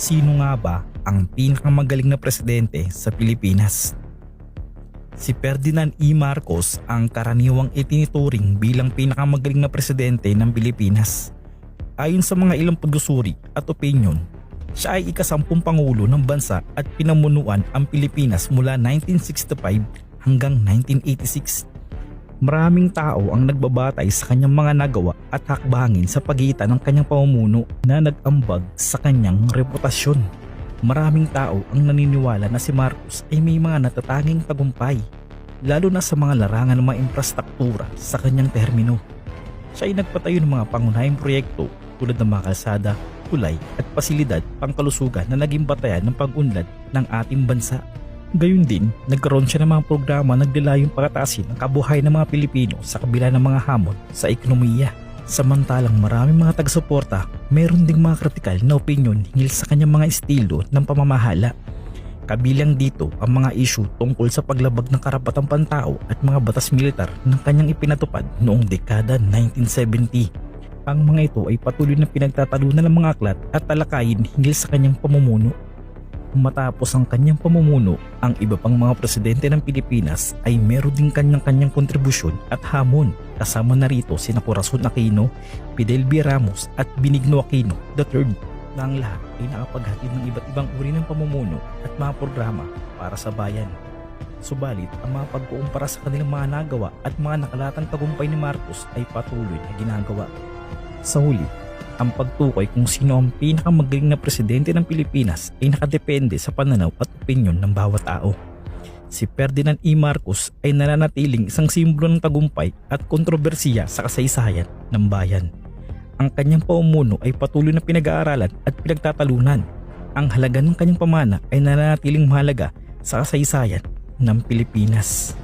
Sino nga ba ang pinakamagaling na presidente sa Pilipinas? Si Ferdinand E. Marcos ang karaniwang itinituring bilang pinakamagaling na presidente ng Pilipinas. Ayon sa mga ilang pagsusuri at opinion, siya ay ikasampung pangulo ng bansa at pinamunuan ang Pilipinas mula 1965 hanggang 1986. Maraming tao ang nagbabatay sa kanyang mga nagawa at hakbangin sa pagitan ng kanyang pamumuno na nag-ambag sa kanyang reputasyon. Maraming tao ang naniniwala na si Marcos ay may mga natatanging tagumpay, lalo na sa mga larangan ng mga infrastruktura sa kanyang termino. Siya ay nagpatayo ng mga pangunahing proyekto tulad ng mga kalsada, kulay at pasilidad pangkalusugan na naging batayan ng pag-unlad ng ating bansa. Gayun din, nagkaroon siya ng mga programa na naglalayong pakatasin ang kabuhay ng mga Pilipino sa kabila ng mga hamon sa ekonomiya. Samantalang maraming mga taga-suporta, meron ding mga kritikal na opinion hinggil sa kanyang mga estilo ng pamamahala. Kabilang dito ang mga issue tungkol sa paglabag ng karapatang pantao at mga batas militar ng kanyang ipinatupad noong dekada 1970. Ang mga ito ay patuloy na pinagtatalunan ng mga aklat at talakayin hinggil sa kanyang pamumuno. Matapos ang kanyang pamumuno, ang iba pang mga presidente ng Pilipinas ay meron din kanyang-kanyang kontribusyon at hamon kasama na rito sina Corazon Aquino, Fidel B. Ramos at Benigno Aquino III na ang lahat ay nakapaghatid ng iba't ibang uri ng pamumuno at mga programa para sa bayan. Subalit, ang mga pagkukumpara sa kanilang mga nagawa at mga nakalatang tagumpay ni Marcos ay patuloy na ginagawa. Sa huli, ang pagtukoy kung sino ang pinakamagaling na presidente ng Pilipinas ay nakadepende sa pananaw at opinyon ng bawat tao. Si Ferdinand E. Marcos ay nananatiling isang simbolo ng tagumpay at kontrobersiya sa kasaysayan ng bayan. Ang kanyang pamumuno ay patuloy na pinag-aaralan at pinagtatalunan. Ang halaga ng kanyang pamana ay nananatiling mahalaga sa kasaysayan ng Pilipinas.